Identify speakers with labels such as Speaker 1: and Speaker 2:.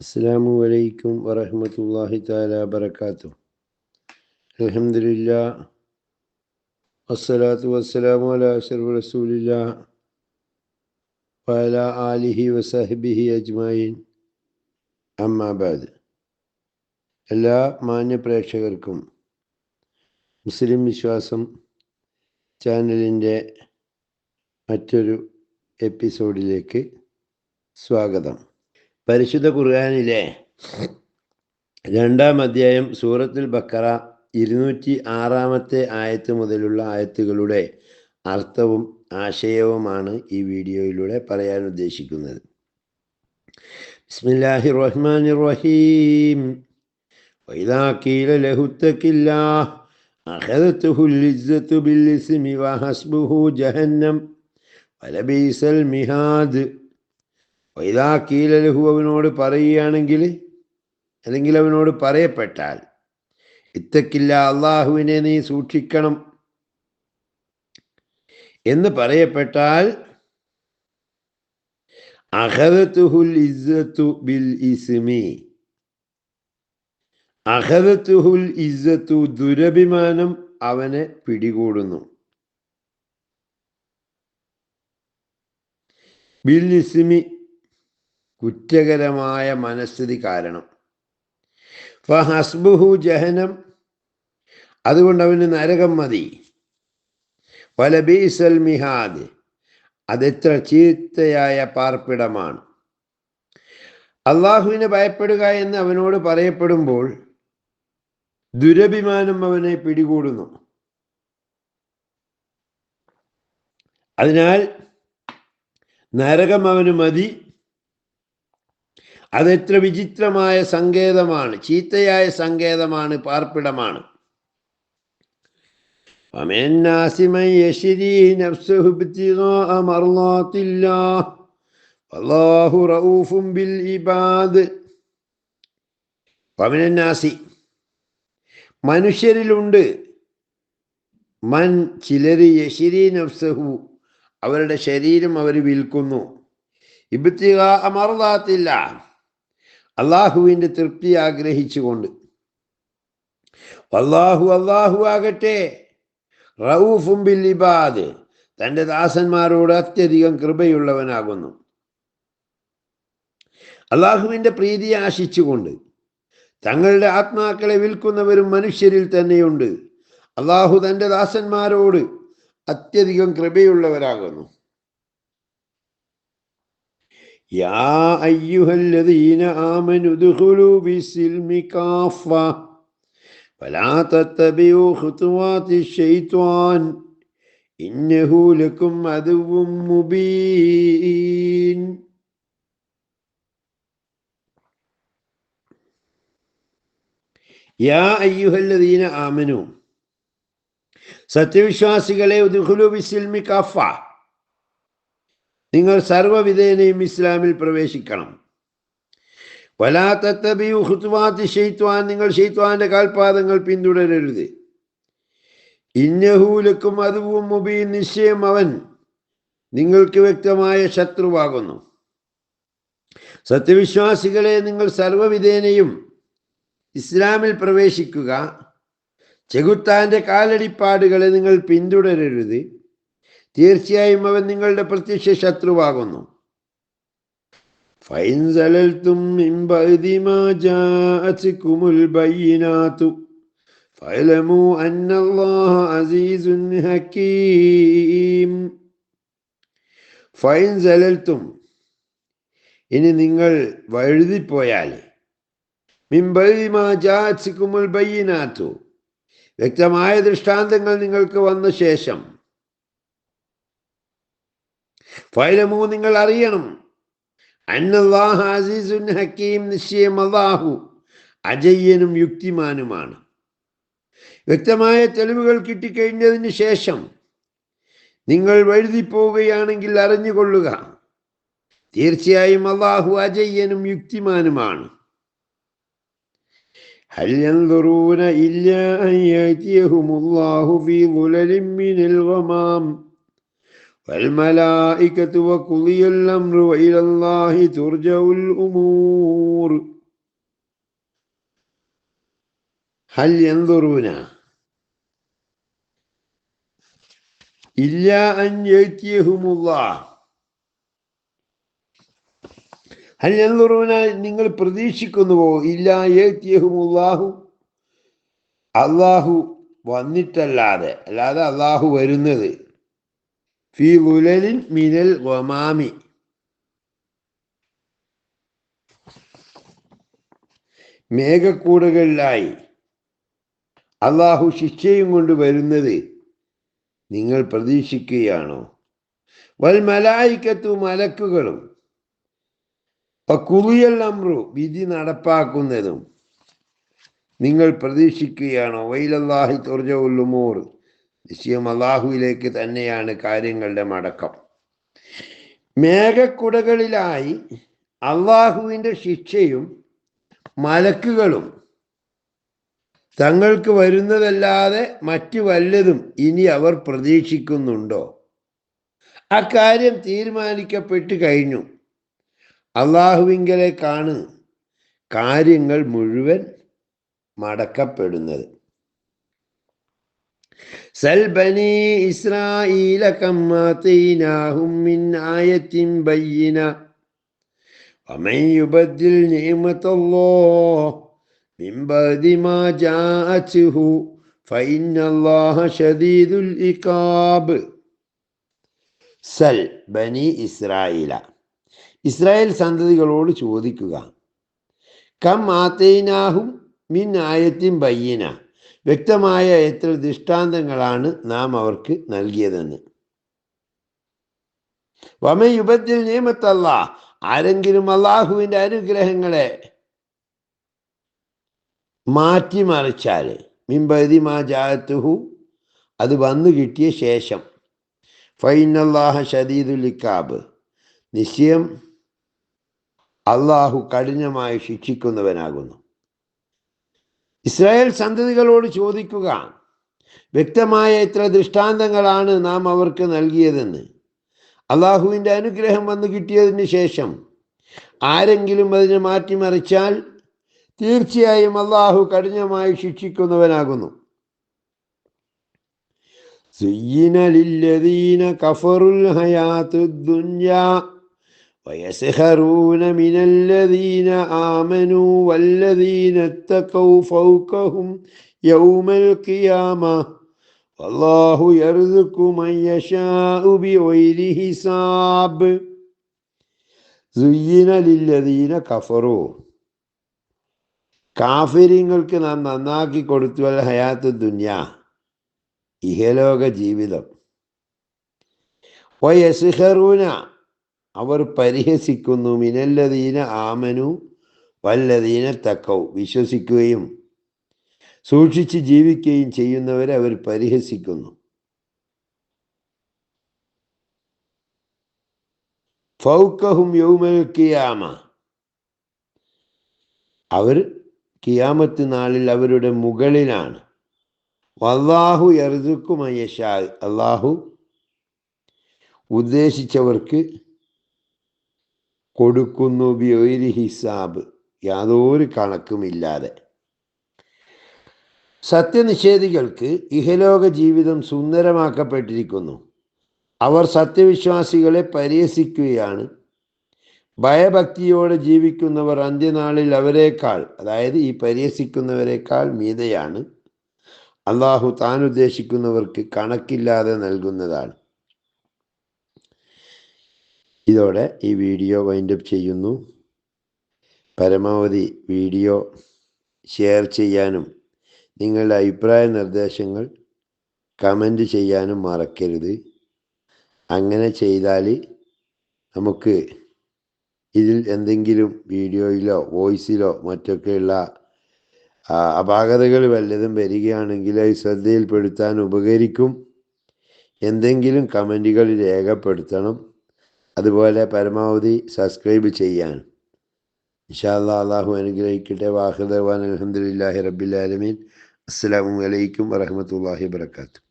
Speaker 1: അസ്സാം വലൈക്കും വറഹമത്തല്ലാഹി താല വബർക്കാത്തു അലഹമില്ല വസ്സലാത്തു വസ്സലാമു അല അഷറഫ് റസൂലില്ല ആലിഹി വസാഹിബിഹി അജ്മായിൻ അമ്മാബാദ് എല്ലാ മാന്യ പ്രേക്ഷകർക്കും മുസ്ലിം വിശ്വാസം ചാനലിന്റെ മറ്റൊരു എപ്പിസോഡിലേക്ക് സ്വാഗതം. പരിശുദ്ധ ഖുർആാനിലെ രണ്ടാം അധ്യായം സൂറത്തിൽ ബക്കറ ഇരുന്നൂറ്റി ആറാമത്തെ ആയത്ത് മുതലുള്ള ആയത്തുകളുടെ അർത്ഥവും ആശയവുമാണ് ഈ വീഡിയോയിലൂടെ പറയാൻ ഉദ്ദേശിക്കുന്നത്. ബിസ്മില്ലാഹി റഹ്മാനി റഹീം ജഹന്നം. മിഹാദ്. വൈദാ കീലലഹു അവനോട് പറയുകയാണെങ്കിൽ അല്ലെങ്കിൽ അവനോട് പറയപ്പെട്ടാൽ ഇത്തക്കില്ല അള്ളാഹുവിനെ നീ സൂക്ഷിക്കണം എന്ന് പറയപ്പെട്ടാൽ അഹദത്തുഹുൽ ഇസ്സത്തു ബിൽ ഇസ്മി. അഹദത്തുഹുൽ ഇസ്സത്തു ദുരഭിമാനം അവനെ പിടികൂടുന്നു. ബിൽ ഇസ്മി കുറ്റകരമായ മനസ്ഥിതി കാരണം. ഫഹസ്ബുഹു ജഹനം അതുകൊണ്ട് അവന് നരകം മതി. വലബീസൽ മിഹാദ് അതെത്ര ചീത്തയായ പാർപ്പിടമാണ്. അള്ളാഹുവിനെ ഭയപ്പെടുക എന്ന് അവനോട് പറയപ്പെടുമ്പോൾ ദുരഭിമാനം അവനെ പിടികൂടുന്നു. അതിനാൽ നരകം അവന് മതി. അതെത്ര വിചിത്രമായ സങ്കേതമാണ് ചീത്തയായ സങ്കേതമാണ് പാർപ്പിടമാണ്. മനുഷ്യരിലുണ്ട്. മൻ ചിലര് യശിരി നഫ്സഹു അവരുടെ ശരീരം അവർ വിൽക്കുന്നു. ഇബത്തിക അമർദാത്തില്ല അള്ളാഹുവിന്റെ തൃപ്തി ആഗ്രഹിച്ചുകൊണ്ട്. അള്ളാഹു അള്ളാഹു ആകട്ടെ. റൌഫും ബില്ലിബാദ് തന്റെ ദാസന്മാരോട് അത്യധികം കൃപയുള്ളവനാകുന്നു. അള്ളാഹുവിന്റെ പ്രീതി ആശിച്ചുകൊണ്ട്. തങ്ങളുടെ ആത്മാക്കളെ വിൽക്കുന്നവരും മനുഷ്യരിൽ തന്നെയുണ്ട്. അള്ളാഹു തന്റെ ദാസന്മാരോട് അത്യധികം കൃപയുള്ളവരാകുന്നു. يا أيها الذين آمنوا ادخلوا بالسلم كافة فلا تتبعوا خطوات الشيطان إنه لكم عدو مبين يا أيها الذين آمنوا സത്യവിശ്വാസികളെ ഉദ്ഖുലു ബിസിൽമി കഫ നിങ്ങൾ സർവവിധേനയും ഇസ്ലാമിൽ പ്രവേശിക്കണം. വലാത്തബിയു ഹുത്വാത്തി ഷെയ്ത്വാൻ നിങ്ങൾ ഷെയ്ത്വാന്റെ കാൽപാദങ്ങൾ പിന്തുടരരുത്. ഇന്നഹൂലക്കും അതുവും മുബീൻ നിശ്ചയം അവൻ നിങ്ങൾക്ക് വ്യക്തമായ ശത്രുവാകുന്നു. സത്യവിശ്വാസികളെ നിങ്ങൾ സർവവിധേനയും ഇസ്ലാമിൽ പ്രവേശിക്കുക. ചെകുത്താന്റെ കാലടിപ്പാടുകളെ നിങ്ങൾ പിന്തുടരരുത്. തീർച്ചയായും അവൻ നിങ്ങളുടെ പ്രത്യക്ഷ ശത്രുവാകുന്നു. ഇനി നിങ്ങൾ വഴുതിപ്പോയാൽ വ്യക്തമായ ദൃഷ്ടാന്തങ്ങൾ നിങ്ങൾക്ക് വന്ന ശേഷം ഫൈലമു നിങ്ങൾ അറിയണം അന്നല്ലാഹ് അസീസുൻ ഹക്കീം നിശ്ചയം അള്ളാഹു അജയ്യനും യുക്തിമാനുമാണ് വ്യക്തമായ തെളിവുകൾ കിട്ടിക്കഴിഞ്ഞതിന് ശേഷം നിങ്ങൾ വഴുതിപ്പോവുകയാണെങ്കിൽ അറിഞ്ഞുകൊള്ളുക തീർച്ചയായും അള്ളാഹു അജയ്യനും യുക്തിമാനുമാണ് هل ينظرون إلا أن يأتيهم الله في ظلل من الغمام والملائكة وقضي الأمر وإلى الله ترجع الأمور هل ينظرون إلا أن يأتيهم الله ഹൽ യൻദുറൂന നിങ്ങൾ പ്രതീക്ഷിക്കുന്നുവോ ഇല്ല ഏത്തിയഹുമുല്ലാഹു അള്ളാഹു വന്നിട്ടല്ലാതെ അല്ലാതെ അള്ളാഹു വരുന്നത് ഫി ഉലലിൻ മിനൽ വമാമി മേഘക്കൂടുകളിലായി അള്ളാഹു ശിക്ഷയും കൊണ്ട് വരുന്നത് നിങ്ങൾ പ്രതീക്ഷിക്കുകയാണോ? വൽ മലായിക്കത്തു മലക്കുകളും കുറിയൽ അമ്രു വിധി നടപ്പാക്കുന്നതും നിങ്ങൾ പ്രതീക്ഷിക്കുകയാണോ? വൈലല്ലാഹി തുറജുല്ലുമോർ നിശ്ചയം അള്ളാഹുവിലേക്ക് തന്നെയാണ് കാര്യങ്ങളുടെ മടക്കം. മേഘക്കുടകളിലായി അള്ളാഹുവിന്റെ ശിക്ഷയും മലക്കുകളും തങ്ങൾക്ക് വരുന്നതല്ലാതെ മറ്റു വല്ലതും ഇനി അവർ പ്രതീക്ഷിക്കുന്നുണ്ടോ? അക്കാര്യം തീരുമാനിക്കപ്പെട്ട് കഴിഞ്ഞു. അള്ളാഹുവിങ്കലേക്കാണ് കാര്യങ്ങൾ മുഴുവൻ മടക്കപ്പെടുന്നത്. സൽ ബനി ഇസ്രായേല കമ്മാതീനാഹും മിൻ ആയത്തിൻ ബയ്യിന ومن يبدل نعمة الله من بعد ما جاءته فإن الله شديد العقاب സൽ ബനി ഇസ്രായേല ഇസ്രായേൽ സന്തതികളോട് ചോദിക്കുക കം ആത്തൈനാഹും മിൻ ആയത്തിൻ ബയ്യന വ്യക്തമായ എത്ര ദൃഷ്ടാന്തങ്ങളാണ് നാം അവർക്ക് നൽകിയതെന്ന്. വമയുബത്തിൽ നിയമത്തല്ല ആരെങ്കിലും അള്ളാഹുവിന്റെ അനുഗ്രഹങ്ങളെ മാറ്റിമറിച്ചാൽ മിമ്പതി മാ ജാത്തുഹു അത് വന്നു കിട്ടിയ ശേഷം ഫൈനല്ലാഹ ഷദീദുൽ ഇക്കാബ് നിശ്ചയം അള്ളാഹു കഠിനമായി ശിക്ഷിക്കുന്നവനാകുന്നു. ഇസ്രായേൽ സന്തതികളോട് ചോദിക്കുക വ്യക്തമായ ഇത്ര ദൃഷ്ടാന്തങ്ങളാണ് നാം അവർക്ക് നൽകിയതെന്ന്. അള്ളാഹുവിന്റെ അനുഗ്രഹം വന്നു കിട്ടിയതിന് ശേഷം ആരെങ്കിലും അതിനെ മാറ്റിമറിച്ചാൽ തീർച്ചയായും അള്ളാഹു കഠിനമായി ശിക്ഷിക്കുന്നവനാകുന്നു. സുയ്യിന ലില്ലദീന കഫറുൽ ഹയാത്തുദ്ദുന്യാ ويسخرون من الذين آمنوا والذين اتقوا فوقهم يوم القيامة والله يرزق من يشاء بغير حساب സുയ്യിന ലില്ലദീന കഫറു കാഫിരിങ്ങൾക്ക് നാം നന്നാക്കി കൊടുത്തു അൽ ഹയാത്ത് ദുന്യ ഇഹലോക ജീവിതം വയസ്ഹറൂന അവർ പരിഹസിക്കുന്നു. മിനല്ലദീന ആമനു വല്ലദീന തക്കൗ വിശ്വസിക്കുകയും സൂക്ഷിച്ച് ജീവിക്കുകയും ചെയ്യുന്നവരെ അവർ പരിഹസിക്കുന്നു. ഫൗക്കഹും യൗമൽ അവർ കിയാമത്ത് നാളിൽ അവരുടെ മുകളിലാണ്. വല്ലാഹു യർദുക്കുമയഷാ അള്ളാഹു ഉദ്ദേശിച്ചവർക്ക് കൊടുക്കുന്നു ഒരു ഹിസാബ്. യാതൊരു കണക്കുമില്ലാതെ. സത്യനിഷേധികൾക്ക് ഇഹലോക ജീവിതം സുന്ദരമാക്കപ്പെട്ടിരിക്കുന്നു. അവർ സത്യവിശ്വാസികളെ പരിഹസിക്കുകയാണ്. ഭയഭക്തിയോടെ ജീവിക്കുന്നവർ അന്ത്യനാളിൽ അവരെക്കാൾ അതായത് ഈ പരിഹസിക്കുന്നവരെക്കാൾ മീതയാണ്. അള്ളാഹു താൻ ഉദ്ദേശിക്കുന്നവർക്ക് കണക്കില്ലാതെ നൽകുന്നതാണ്. ഇതോടെ ഈ വീഡിയോ വൈൻഡപ്പ് ചെയ്യുന്നു. പരമാവധി വീഡിയോ ഷെയർ ചെയ്യാനും നിങ്ങളുടെ അഭിപ്രായ നിർദ്ദേശങ്ങൾ കമന്റ് ചെയ്യാനും മറക്കരുത്. അങ്ങനെ ചെയ്താൽ നമുക്ക് ഇതിൽ എന്തെങ്കിലും വീഡിയോയിലോ വോയിസിലോ മറ്റൊക്കെയുള്ള അപാകതകൾ വല്ലതും വരികയാണെങ്കിൽ അത് ശ്രദ്ധയിൽപ്പെടുത്താൻ ഉപകരിക്കും. എന്തെങ്കിലും കമന്റുകൾ രേഖപ്പെടുത്തണം. അതുപോലെ പരമാവധി സബ്സ്ക്രൈബ് ചെയ്യാൻ. ഇൻഷാല്ലാ അള്ളാഹു അനുഗ്രഹിക്കട്ടെ. വാഹിദവാൻ അലഹമുല്ലാഹി റബ്ബിലാലമീൻ അസ്സാം വലൈക്കും വറഹമത്തല്ലാഹി വാത്തു